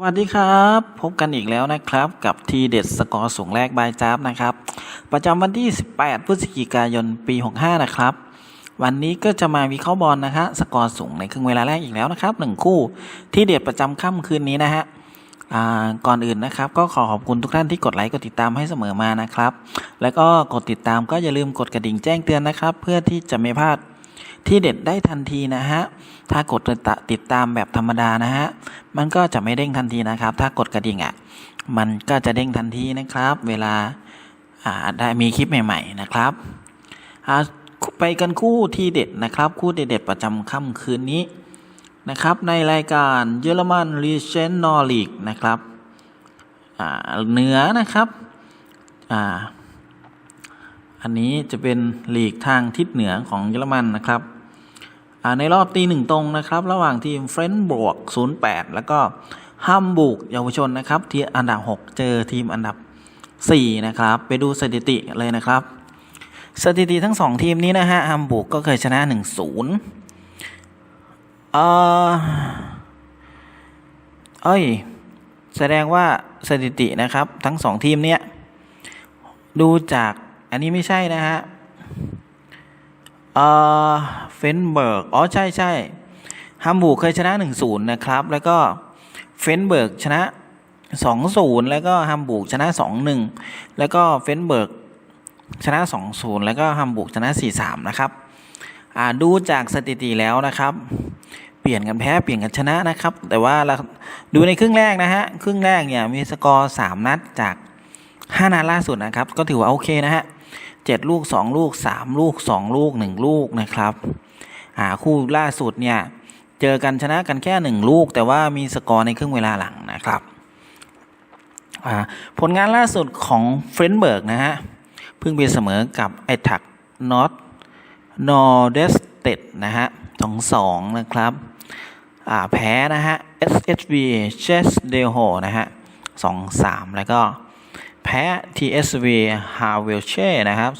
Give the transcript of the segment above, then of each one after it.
สวัสดีครับ พบกันอีกแล้วนะครับกับทีเด็ดสกอร์สูงแรกบายจ้าบนะครับ ประจำวันที่ 18 พฤศจิกายนปี 65 นะครับ วันนี้ก็จะมาวิเคราะห์บอลนะฮะสกอร์สูงในครึ่งเวลาแรกอีกแล้วนะครับหนึ่งคู่ที่เด็ดประจำค่ำคืนนี้นะฮะก่อนอื่นนะครับ ก็ขอขอบคุณทุกท่านที่กดไลค์กดติดตามให้เสมอมานะครับ แล้วก็กดติดตามก็อย่าลืมกดกระดิ่งแจ้งเตือนนะครับ เพื่อที่จะไม่พลาด ที่เด็ดได้ทันทีนะฮะ ถ้ากดติดตามแบบธรรมดานะฮะ มันก็จะไม่เด้งทันทีนะครับ ถ้ากดกระดิ่งอะ มันก็จะเด้งทันทีนะครับ เวลาอ่าได้มีคลิปใหม่ ๆ นะครับอ่าไปกันคู่ที่เด็ดนะครับ คู่เด็ดๆประจำค่ำคืนนี้นะครับ ในรายการเยอรมันรีเชนนอร์ลีกนะครับอ่าเหนือนะครับอ่า อันนี้จะเป็นหลีกทางทิศเหนือของเยอรมันนะครับในรอบตีหนึ่งตรงนะครับ ระหว่างทีมเฟรนบวก08 แล้วก็ฮัมบูกเยาวชนนะครับ ที่อันดับ 6 เจอทีมอันดับ 4 นะครับ ไปดูสถิติเลยนะครับ สถิติทั้ง 2 ทีมนี้นะฮะฮัมบูกก็เคยชนะ 1-0 เออเอ้ย แสดงว่าสถิตินะครับ ทั้ง 2 ทีมเนี้ยดูจาก อันนี้ไม่ใช่นะฮะเอ่อเฟนเบิร์กอ๋อใช่ใช่ฮัมบูร์เคยชนะ 1-0 นะครับ แล้วก็เฟนเบิร์กชนะ 2-0 แล้วก็ฮัมบูร์กชนะ 2-1 แล้วก็เฟนเบิร์กชนะ 2-0 แล้วก็ฮัมบูร์กชนะ 4-3 นะครับอ่าดูจากสถิติแล้วนะครับ เปลี่ยนกันแพ้เปลี่ยนกันชนะนะครับ แต่ว่าดูในครึ่งแรกนะฮะ ครึ่งแรกเนี่ยมีสกอร์ 3 นัดจาก 5 นัดล่าสุดนะครับ ก็ถือว่าโอเคนะฮะ เจ็ดลูกสองลูกสามลูกสองลูกหนึ่งลูกนะครับอ่าคู่ล่าสุดเนี่ยเจอกันชนะกันแค่หนึ่งลูก แต่ว่ามีสกอร์ในครึ่งเวลาหลังนะครับอ่าผลงานล่าสุดของเฟรนเบิร์กนะฮะเพิ่งไปเสมอกับไอทักนอตนอร์เดสเต็ดนะฮะสองสองนะครับอ่าแพ้นะฮะ SHV c h e s d e h o นะฮะสองสามแล้วก็ แพ้ TSV h a v e l c h e นะครับ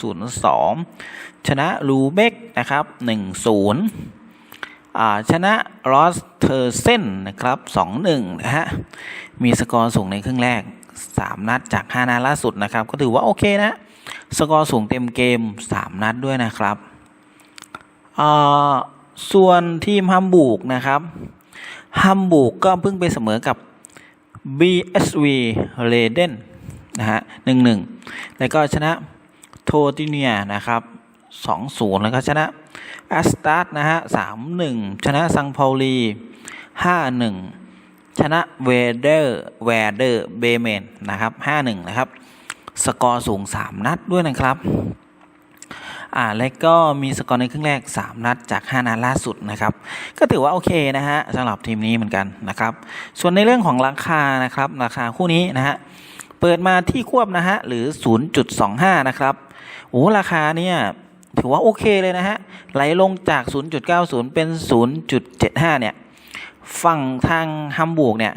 0-2 ชนะลูเบกนะครับ 1-0อ่าชนะรอสเทอร์เซนนะครับ 2-1 นะฮะ มีสกอร์สูงในครึ่งแรก 3 นัดจาก 5 นัดล่าสุดนะครับ ก็ถือว่าโอเคนะ สกอร์สูงเต็มเกม 3 นัดด้วยนะครับอ่าส่วนทีมฮัมบูกนะครับฮัมบูกก็เพิ่งไปเสมอกับ BSV เรเดน นะฮะหนึ่งหนึ่งแล้วก็ชนะโทติเนียนะครับสองศูนย์แล้วก็ชนะแอสตาร์นะฮะสามหนึ่งชนะซังพาลีห้าหนึ่งชนะเวเดอร์เวเดอร์เบเมนนะครับห้าหนึ่งนะครับ สกอร์สูงสามนัดด้วยนะครับอ่าแล้วก็มีสกอร์ในครึ่งแรก 3 นัดจาก 5 นัดล่าสุดนะครับ ก็ถือว่าโอเคนะฮะสำหรับทีมนี้เหมือนกันนะครับ ส่วนในเรื่องของราคานะครับ ราคาคู่นี้นะฮะ เปิดมาที่ควบนะฮะหรือ 0.25 นะครับโอ้ราคาเนี่ยถือว่าโอเคเลยนะฮะ ไหลลงจาก 0.90 เป็น 0.75 เนี่ย ฝั่งทางฮัมบูร์กเนี่ย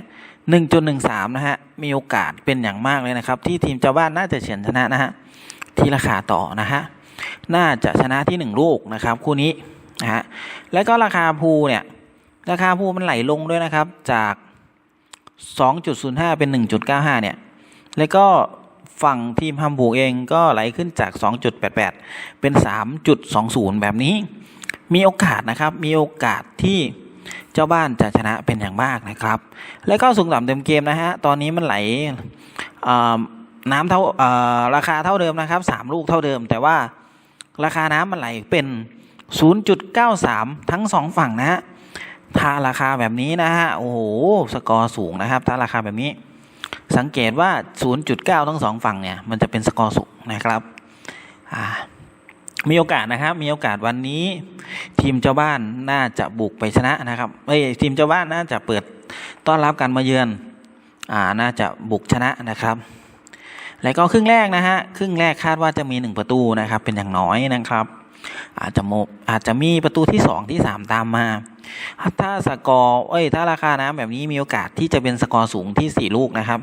1.13 นะฮะ มีโอกาสเป็นอย่างมากเลยนะครับ ที่ทีมเจ้าบ้านน่าจะเฉือนชนะนะฮะ ที่ราคาต่อนะฮะ น่าจะชนะที่ 1 ลูกนะครับ คู่นี้นะฮะ แล้วก็ราคาภูเนี่ย ราคาภูมันไหลลงด้วยนะครับจาก 2.05 เป็น 1.95 เนี่ย แล้วก็ฝั่งทีมฮัมบูร์กเองก็ไหลขึ้นจาก 2.88 เป็น 3.20 แบบนี้ มีโอกาสนะครับ มีโอกาสที่เจ้าบ้านจะชนะเป็นอย่างมากนะครับ แล้วก็สูงต่ำเต็มเกมนะฮะ ตอนนี้มันไหลน้ำเท่าราคาเท่าเดิมนะครับ 3 ลูกเท่าเดิม แต่ว่าราคาน้ำมันไหลเป็น 0.93 ทั้ง 2 ฝั่งนะฮะถ้าราคาแบบนี้นะฮะ โอ้โห สกอร์สูงนะครับ ถ้าราคาแบบนี้ สังเกตว่า 0.9 ทั้งสองฝั่งเนี่ย มันจะเป็นสกอร์สูงนะครับมีโอกาสนะครับ มีโอกาสวันนี้ ทีมเจ้าบ้านน่าจะบุกไปชนะนะครับเอ้ยทีมเจ้าบ้านน่าจะเปิดต้อนรับการมาเยือน อ่า น่าจะบุกชนะนะครับ แล้วก็ครึ่งแรกนะฮะ ครึ่งแรกคาดว่าจะมีหนึ่งประตูนะครับ เป็นอย่างน้อยนะครับ อาจจะโมอาจจะมีประตูที่สองที่สามตามมา ถ้าสกอร์ เอ้ย ถ้าราคาน้ำแบบนี้มีโอกาสที่จะเป็นสกอร์สูงที่สี่ลูกนะครับ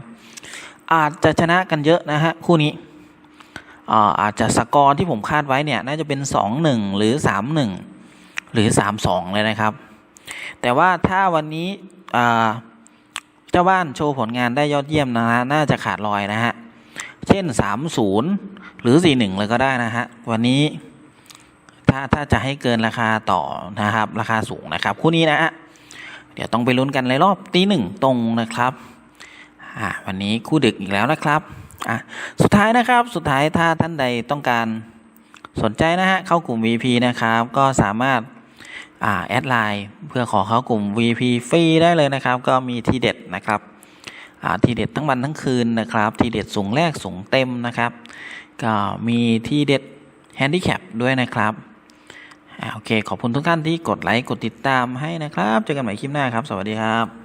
อาจจะชนะกันเยอะนะฮะคู่นี้อาจจะสกอร์ที่ผมคาดไว้เนี่ยน่าจะเป็นสองหนึ่งหรือสามหนึ่งหรือสามสองเลยนะครับ แต่ว่าถ้าวันนี้เจ้าบ้านโชว์ผลงานได้ยอดเยี่ยมนะฮะน่าจะขาดลอยนะฮะ เช่น 30 หรือ 41 เลยก็ได้นะฮะ วันนี้ถ้าถ้าจะให้เกินราคาต่อนะครับ ราคาสูงนะครับ คู่นี้นะฮะ เดี๋ยวต้องไปลุ้นกันในรอบตีหนึ่งตรงนะครับ อ่าวันนี้คู่ดึกอีกแล้วนะครับอะสุดท้ายนะครับสุดท้ายถ้าท่านใดต้องการสนใจนะฮะเข้ากลุ่ม VP นะครับก็สามารถอ่าแอดไลน์เพื่อขอเข้ากลุ่ม VP ฟรีได้เลยนะครับ ก็มีทีเด็ดนะครับอ่าทีเด็ดทั้งวันทั้งคืนนะครับทีเด็ดสูงแรกสูงเต็มนะครับ ก็มีทีเด็ดแฮนดิแคปด้วยนะครับอโอเค ขอบคุณทุกท่านที่กดไลค์ กดติดตามให้นะครับ เจอกันใหม่คลิปหน้าครับ สวัสดีครับ